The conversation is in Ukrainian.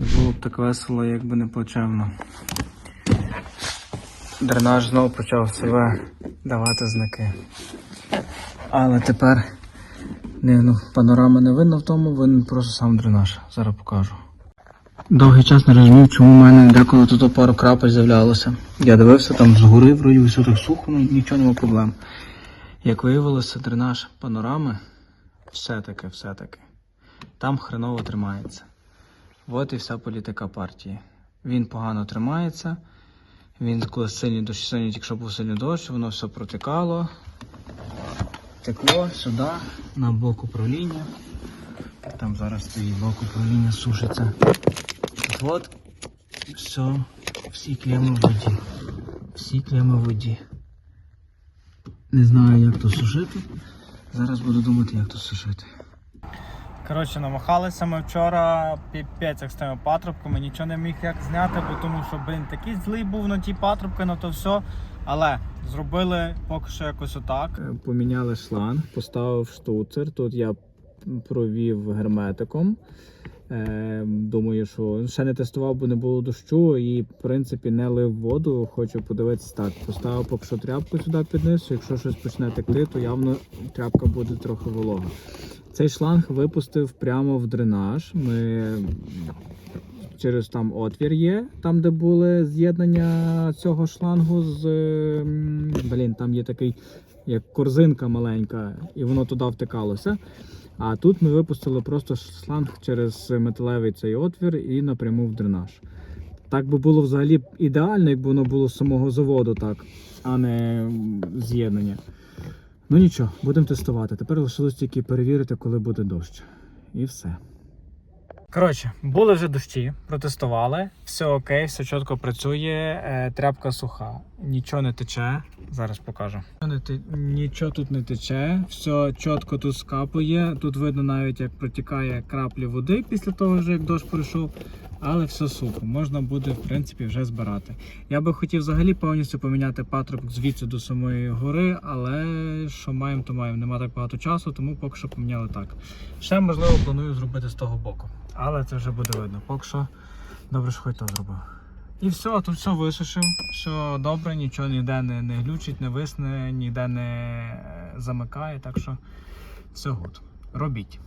Було б так весело, якби не плачевно. Дренаж знову почав себе давати знаки. Але тепер не, ну, панорами не видно в тому, видно просто сам дренаж. Зараз покажу. Довгий час не розумів, чому в мене деколи тут пару крапель з'являлося. Я дивився там згори, вроді все так сухо, ну нічого нема проблем. Як виявилося, дренаж панорами все-таки, все-таки. Там хреново тримається. От і вся політика партії. Він погано тримається. Він коли сильний дощ, сьогодні, якщо був сильний дощ, воно все протікало. Текло сюди, на блок управління. Там зараз стоїть блок управління, сушиться. От все, всі клеми в воді. Всі клеми в воді. Не знаю, як то сушити. Зараз буду думати, як то сушити. Коротше, намахалися ми вчора піпець як з тими патрубками, нічого не міг як зняти, бо тому що, блін, такий злий був на ті патрубки, на то все. Але зробили поки що якось отак. Е, Поміняли шланг, поставив штуцер. Тут я провів герметиком. Е, думаю, що ще не тестував, бо не було дощу і, в принципі, не лив воду. Хочу подивитися так. Поставив поки що тряпку сюди під низ. Якщо щось почне текти, то явно тряпка буде трохи волога. Цей шланг випустив прямо в дренаж. Ми через там отвір є, там, де були з'єднання цього шлангу з. Блін, там є такий, як корзинка маленька, і воно туди втикалося. А тут ми випустили просто шланг через металевий цей отвір і напряму в дренаж. Так би було взагалі ідеально, якби воно було з самого заводу, так, а не з'єднання. Ну нічого, будемо тестувати. Тепер лишилось тільки перевірити, коли буде дощ. І все. Коротше, були вже дощі, протестували, все окей, все чітко працює, е, тряпка суха, нічого не тече. Зараз покажу. Нічого тут не тече, все чітко тут скапує. Тут видно навіть як протікає краплі води після того, як дощ пройшов. Але все сухо, можна буде в принципі вже збирати. Я би хотів взагалі повністю поміняти патрубок звідси до самої гори, але що маємо, то маємо. Нема так багато часу, тому поки що поміняли так. Ще можливо планую зробити з того боку. Але це вже буде видно. Поки що добре, що хоч то зробив. І все, тут все висушив, все добре, нічого ніде не, не глючить, не висне, ніде не е, замикає, так що все гуд. Робіть.